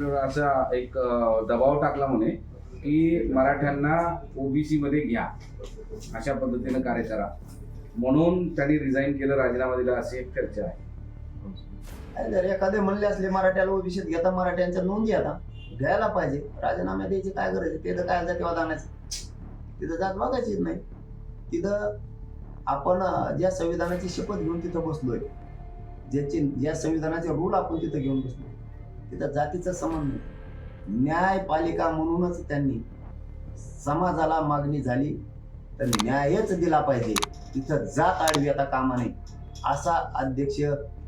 गव्हर्नमेंटवर असा एक दबाव टाकला म्हणे की मराठ्यांना ओबीसी मध्ये घ्या. अशा पद्धतीनं कार्य करा. म्हणून त्यांनी रिझाईन केलं राजीनामा दिला अशी एक चर्चा आहे. जर एखादे म्हणले असले मराठ्याला ओबीसीत घेता मराठ्यांच्या नोंदी आता घ्यायला पाहिजे. राजीनामे द्यायची काय गरज आहे? तिथं काय जातीवाद आणायचं तिथं जात बघायचीच नाही. तिथं आपण ज्या संविधानाची शपथ घेऊन तिथं बसलोय ज्याची ज्या संविधानाचे रूल आपण तिथं घेऊन बसलोय. तिथं जातीचा संबंध नाही. न्यायपालिका म्हणूनच त्यांनी समाजाला मागणी झाली तर न्यायच दिला पाहिजे. तिथं जात आडवी आता कामा नाही. असा अध्यक्ष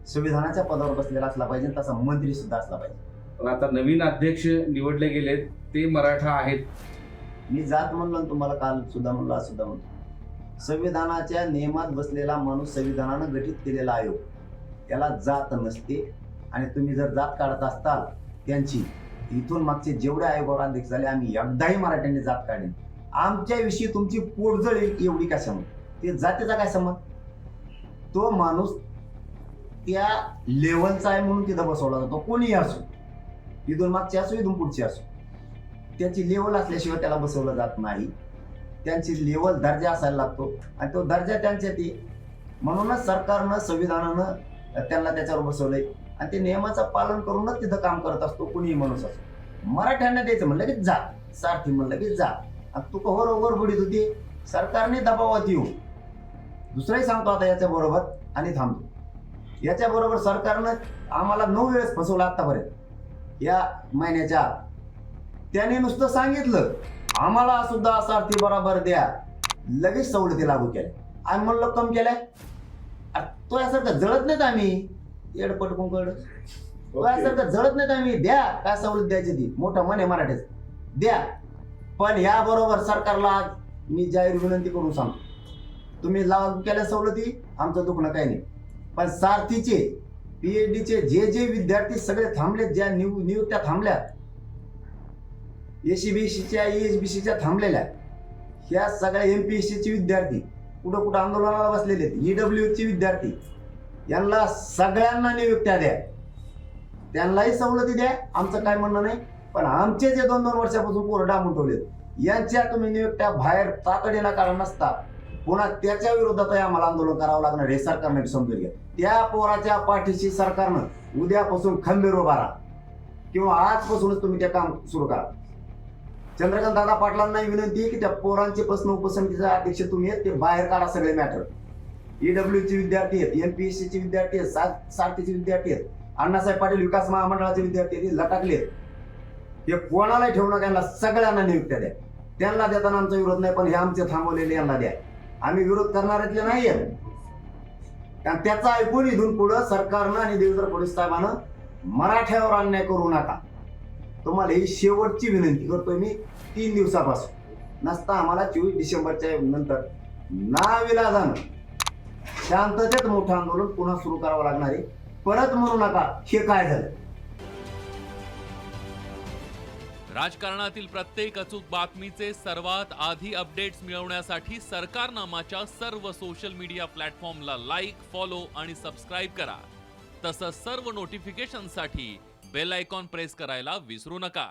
संविधानाच्या पदावर बसलेला असला पाहिजे तसा मंत्री सुद्धा असला पाहिजे. पण आता नवीन अध्यक्ष निवडले गेलेत ते मराठा आहेत. मी जात म्हणलो आणि तुम्हाला काल सुद्धा म्हणलो आज सुद्धा म्हणतो. संविधानाच्या नियमात बसलेला माणूस संविधानानं गठीत केलेला आयोग त्याला जात नसते. आणि तुम्ही जर जात काढत असताल त्यांची इथून मागचे जेवढे आयोगावर अध्यक्ष झाले आम्ही एकदाही मराठ्यांनी जात काढेल आमच्याविषयी तुमची पोटजळ एवढी काय समज ते जातीचा काय समज तो माणूस त्या लेवलचा आहे म्हणून तिथं बसवला जातो. कोणीही असो. इथून मागची असो इथून पुढची असो. त्याची लेवल असल्याशिवाय त्याला बसवलं जात नाही. त्यांची लेवल दर्जा असायला लागतो. आणि तो दर्जा त्यांच्या ती म्हणूनच सरकारनं संविधानानं त्यांना त्याच्यावर बसवलंय. आणि ते नियमाचं पालन करूनच तिथं काम करत असतो कुणीही माणूस असतो मराठ्यांना द्यायचं म्हणलं की जा. सारथी म्हणलं की जा. आणि तू कहोर ओव्हर बुडीत होती. सरकारने दबावात येऊ. दुसरंही सांगतो आता याच्या बरोबर आणि थांबतो. याच्या बरोबर सरकारनं आम्हाला नऊ वेळेस फसवलं आतापर्यंत. या महिन्याच्या आत. त्याने नुसतं सांगितलं आम्हाला सुद्धा सारथी बरोबर द्या. लगेच सवलती लागू केल्या. आम्ही म्हणलं कम केलंय? तो यासारखं जळत नाहीत आम्ही. येडपट कुंकड तो यासारखं जळत नाहीत आम्ही. द्या काय सवलत द्यायची ती. मोठं मन आहे मराठीच. द्या. पण याबरोबर सरकारला आज मी जाहीर विनंती करून सांगतो. तुम्ही लागू केल्या सवलती आमचं दुखणं काही नाही. पण सारथीचे पीएचडीचे जे जे विद्यार्थी सगळे थांबलेत ज्या नियु नियुक्त्या थांबल्यात एसीबीसीच्या एसबीसीच्या थांबलेल्या ह्या सगळ्या एम पी चे विद्यार्थी कुठं कुठं आंदोलनाला बसलेले आहेत ईडब्ल्यू चे विद्यार्थी यांना सगळ्यांना नियुक्त्या द्या. त्यांनाही सवलती द्या. आमचं काय म्हणणं नाही. पण आमचे जे दोन दोन वर्षापासून पोरं डांबून ठेवलेत यांच्या तुम्ही नियुक्त्या बाहेर तातडीला कारण नसता. पुन्हा त्याच्या विरोधातही आम्हाला आंदोलन करावं लागणार हे सरकारने समजून घ्या. त्या पोराच्या पाठीशी सरकारनं उद्यापासून खंबीर उभा राहा. किंवा आजपासूनच तुम्ही ते काम सुरू करा. चंद्रकांत दादा पाटलांना विनंती आहे की त्या पोरांचे प्रश्न उपसमितीचे अध्यक्ष तुम्ही आहेत ते बाहेर काढा सगळे मॅटर ईडब्ल्यूचे विद्यार्थी आहेत एमपीएससी चे विद्यार्थी आहेत सात सारथीचे विद्यार्थी आहेत अण्णासाहेब पाटील विकास महामंडळाचे विद्यार्थी आहेत हे लटाकले हे कोणालाही ठेवू नका यांना सगळ्यांना नियुक्त्या द्या. त्यांना देताना आमचा विरोध नाही पण हे आमचे थांबवलेले यांना द्या. आम्ही विरोध करणाऱ्यातले नाही आहेत. कारण त्याचा ऐकून इथून पुढं सरकारनं आणि देवेंद्र फडणवीस साहेबानं मराठ्यावर अन्याय करू नका. तुम्हाला ही शेवटची विनंती करतोय मी तीन दिवसापासून. नसता आम्हाला चोवीस डिसेंबरच्या नंतर नाविलाजानं शांततेत मोठं आंदोलन पुन्हा सुरू करावं लागणार आहे. परत म्हणू नका हे काय झालं? राजकारणातील प्रत्येक अचूक बातमीचे सर्वात आधी अपडेट्स मिळवण्यासाठी सरकारनामाच्या सर्व सोशल मीडिया प्लॅटफॉर्मला लाईक फॉलो आणि सबस्क्राईब करा. तसंच सर्व नोटिफिकेशनसाठी बेल आयकॉन प्रेस करायला विसरू नका.